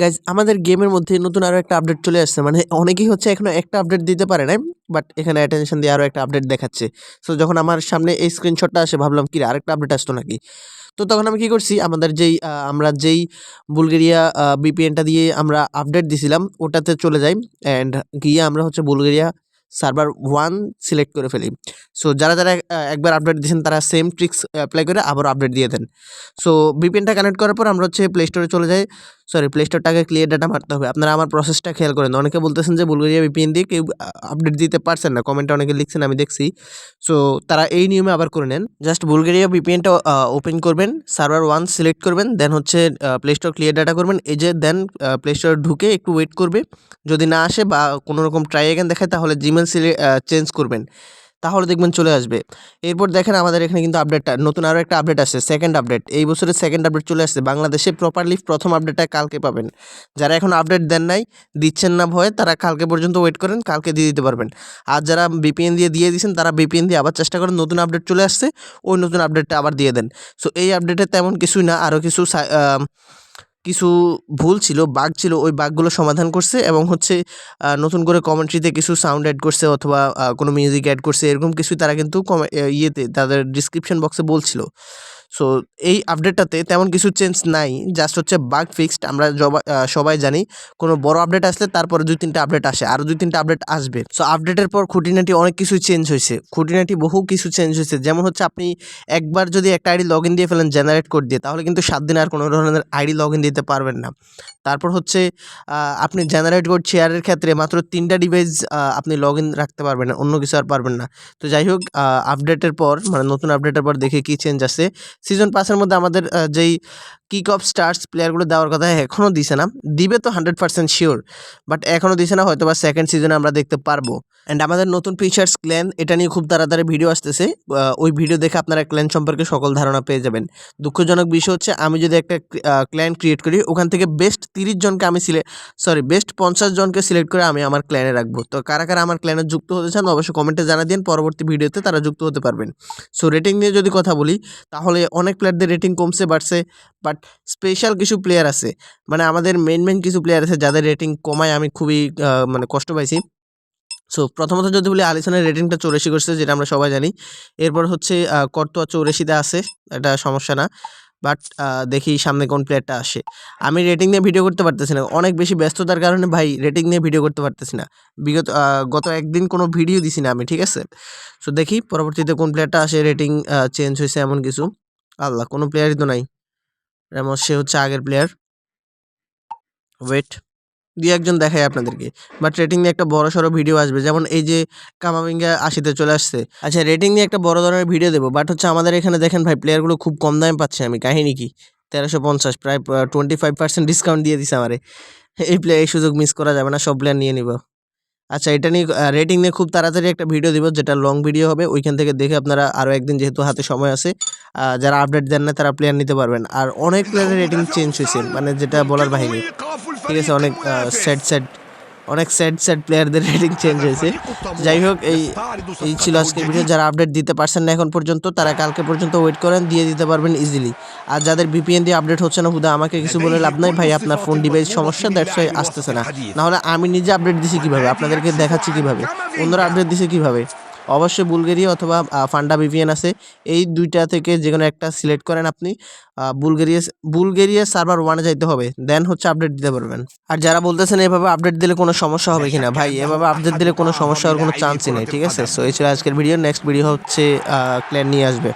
Guys আমাদের গেমের মধ্যে নতুন আরও একটা আপডেট চলে আসছে। মানে অনেকেই হচ্ছে এখনও একটা আপডেট দিতে পারে নাই বাট এখানে অ্যাটেনশন দিয়ে আরও একটা আপডেট দেখাচ্ছে। সো যখন আমার সামনে এই স্ক্রিনশটটা আসে, ভাবলাম কি আরেকটা আপডেট আসতো নাকি? তো তখন আমি কি করছি, আমাদের যেই আমরা যেই বুলগেরিয়া বিপিএনটা দিয়ে আমরা আপডেট দিছিলাম, ওটাতে চলে যাই অ্যান্ড গিয়ে আমরা হচ্ছে বুলগেরিয়া সার্ভার ওয়ান সিলেক্ট করে ফেলি। সো যারা যারা একবার আপডেট দিয়েছেন, তারা সেম ট্রিক্স অ্যাপ্লাই করে আবার আপডেট দিয়ে দেন। সো বিপিএনটা কানেক্ট করার পর আমরা হচ্ছে প্লে স্টোরে চলে যাই। সরি প্লে স্টোরটাকে ক্লিয়ার ডাটা মারতে হবে। আপনারা আমার প্রসেসটা খেয়াল করেন। অনেকে বলতেছেন যে বুলগেরিয়া ভিপিএন দিয়ে কেউ আপডেট দিতে পারছেন না। কমেন্টে অনেকে লিখছেন, আমি দেখছি। সো তারা এই নিয়মে আবার করে নেন। জাস্ট বুলগেরিয়া ভিপিএনটা ওপেন করবেন সার্ভার ওয়ান সিলেক্ট করবেন দেন হচ্ছে প্লে স্টোর ক্লিয়ার ডাটা করবেন। এই যে দেন প্লে স্টোরে ঢুকে একটু ওয়েট করবে। যদি না আসে বা কোনো রকম ট্রাই অ্যাগেন দেখায়, তাহলে জিমেল সিলে চেঞ্জ করবেন। তাহলে দেখবেন চলে আসবে। এরপর দেখেন আমাদের এখানে কিন্তু আপডেটটা নতুন আরও একটা আপডেট আসছে সেকেন্ড আপডেট এই বছরের সেকেন্ড আপডেট চলে আসছে, বাংলাদেশে প্রপারলি প্রথম আপডেটটা কালকে পাবেন। যারা এখন আপডেট দেন নাই, দিচ্ছেন না ভয়ে, তারা কালকে পর্যন্ত ওয়েট করেন, কালকে দিয়ে দিতে পারবেন। আর যারা বিপিএন দিয়ে দিয়ে দিয়েছেন, তারা বিপিএন দিয়ে আবার চেষ্টা করেন, নতুন আপডেট চলে আসছে, ওই নতুন আপডেটটা আবার দিয়ে দেন। সো এই আপডেটে তেমন কিছুই না আরও কিছু কিছু ভুল ছিল, বাগ ছিল, ওই বাগগুলো সমাধান করছে এবং হচ্ছে নতুন করে কমেন্ট্রিতে কিছু সাউন্ড অ্যাড করছে অথবা কোনো মিউজিক অ্যাড করছে, এরকম কিছু তারা কিন্তু ইয়েতে, তাদের ডিসক্রিপশন বক্সে বলছিল। সো এই আপডেটটাতে তেমন কিছু চেঞ্জ নাই জাস্ট হচ্ছে বাগ ফিক্সড আমরা সবাই জানি। কোনো বড় আপডেট আসলে তারপরে দুই তিনটা আপডেট আসে, আরও দুই তিনটা আপডেট আসবে। সো আপডেটের পর খুঁটিনাটি অনেক কিছু চেঞ্জ হয়েছে। খুঁটিনাটি বহু কিছু চেঞ্জ হয়েছে। যেমন হচ্ছে আপনি একবার যদি একটা আইডি লগ দিয়ে ফেলেন জেনারেট কোড দিয়ে, তাহলে কিন্তু সাত দিন আর কোনো ধরনের আইডি লগ দিতে পারবেন না। তারপর হচ্ছে আপনি জেনারেট কোড শেয়ারের ক্ষেত্রে মাত্র তিনটা ডিভাইস আপনি লগ রাখতে পারবেন না, অন্য কিছু আর পারবেন না। তো যাই হোক আপডেটের পর মানে নতুন আপডেটের পর দেখে কী চেঞ্জ আছে সিজন পাসের মধ্যে আমাদের যেই কিক অফ স্টার্স প্লেয়ারগুলো দেওয়ার কথা এখনও দিছে না। দিবে তো হান্ড্রেড পার্সেন্ট শিওর বাট এখনও দিছে না হয়তো বা সেকেন্ড সিজনে আমরা দেখতে পারব। অ্যান্ড আমাদের নতুন ফিচার্স ক্ল্যান এটা নিয়ে খুব তাড়াতাড়ি ভিডিও আসতেছে। ওই ভিডিও দেখে আপনারা ক্ল্যান সম্পর্কে সকল ধারণা পেয়ে যাবেন। দুঃখজনক বিষয় হচ্ছে, আমি যদি একটা ক্ল্যান ক্রিয়েট করি, ওখান থেকে বেস্ট তিরিশ জনকে আমি সিলেক্ট সরি বেস্ট পঞ্চাশ জনকে সিলেক্ট করে আমি আমার ক্ল্যানে রাখব। তো কারা কারা আমার ক্ল্যানে যুক্ত হতে চান, অবশ্যই কমেন্টে জানা দিন, পরবর্তী ভিডিওতে তারা যুক্ত হতে পারবেন। সো রেটিং নিয়ে যদি কথা বলি, তাহলে অনেক প্লেয়ারদের রেটিং কমছে, বাড়ছে বাট স্পেশাল কিছু প্লেয়ার আছে। মানে আমাদের মেন মেন কিছু প্লেয়ার আছে, যাদের রেটিং কমায় আমি খুবই মানে কষ্ট পাইছি। সো প্রথমত যদি বলি আলিসানের রেটিংটা চৌরাশি করছে, যেটা আমরা সবাই জানি। এরপর হচ্ছে কর্তোয়া চৌরাশিতে আছে, এটা সমস্যা না। বাট দেখি সামনে কোন প্লেয়ারটা আসে। আমি রেটিং নিয়ে ভিডিও করতে পারতেছি না। অনেক বেশি ব্যস্ততার কারণে ভাই রেটিং নিয়ে ভিডিও করতে পারতেছি না। বিগত গত একদিন কোনো ভিডিও দিছি না আমি, ঠিক আছে? সো দেখি পরবর্তীতে কোন প্লেয়ারটা আসে, রেটিং চেঞ্জ হয়েছে এমন কিছু। আল্লাহ, কোনো প্লেয়ারই তো নাই। রেমস, সে হচ্ছে আগের প্লেয়ার। ওয়েট। দুই একজন দেখায় আপনাদেরকে। বাট রেটিং নিয়ে একটা বড় সড়ো ভিডিও আসবে। যেমন এই যে কামাবিঙ্গা আশিতে চলে আসছে। আচ্ছা রেটিং নিয়ে একটা বড় ধরনের ভিডিও দেবো। বাট হচ্ছে আমাদের এখানে দেখেন ভাই প্লেয়ারগুলো খুব কম দামে পাচ্ছি আমি, কাহিনী কি? তেরোশো পঞ্চাশ, প্রায় টোয়েন্টি ফাইভ পার্সেন্ট ডিসকাউন্ট দিয়ে দিছে আমারে। এই প্লেয়ার এই সুযোগ মিস করা যাবে না, সব প্লেয়ার নিয়ে নিব। আচ্ছা এটা নিয়ে রেটিং নিয়ে খুব তাড়াতাড়ি একটা ভিডিও দিব, যেটা লং ভিডিও হবে। ওইখান থেকে দেখে আপনারা আরও একদিন যেহেতু হাতে সময় আছে যারা আপডেট দেন না, তারা প্লেয়ার নিতে পারবেন। আর অনেক প্লেয়ারের রেটিং চেঞ্জ হয়েছে মানে যেটা বলার বাহিনী। ঠিক আছে, অনেক স্যাড স্যাড অনেক স্যাড স্যাড প্লেয়ারদের রেটিং চেঞ্জ হয়েছে। যাই হোক, এই এই ছিল আজকের ভিডিও যারা আপডেট দিতে পারছেন না এখন পর্যন্ত, তারা কালকে পর্যন্ত ওয়েট করেন, দিয়ে দিতে পারবেন ইজিলি আর যাদের বিপিএন দিয়ে আপডেট হচ্ছে না, হুদা, আমাকে কিছু বলে লাভ নাই। ভাই, আপনার ফোন ডিভাইস সমস্যা দ্যাটস ওয়াই আসতেছে না। নাহলে আমি নিজে আপডেট দিছি কীভাবে? আপনাদেরকে দেখাচ্ছি কীভাবে? অন্যরা আপডেট দিছে কীভাবে? অবশ্যই বুলগেরিয়া অথবা ফান্ডা বিপিএন আছে। এই দুইটা থেকে যে কোনো একটা সিলেক্ট করেন আপনি। বুলগেরিয়া বুলগেরিয়া সার্ভার ওয়ানে যাইতে হবে। দেন হচ্ছে আপডেট দিতে পারবেন। আর যারা বলতেছেন এভাবে আপডেট দিলে কোনো সমস্যা হবে কিনা, ভাই, এভাবে আপডেট দিলে কোনো সমস্যা হওয়ার কোনো চান্সই নেই, ঠিক আছে? সো এই ছিল আজকের ভিডিও। নেক্সট ভিডিও হচ্ছে ক্ল্যান নিয়ে আসবে।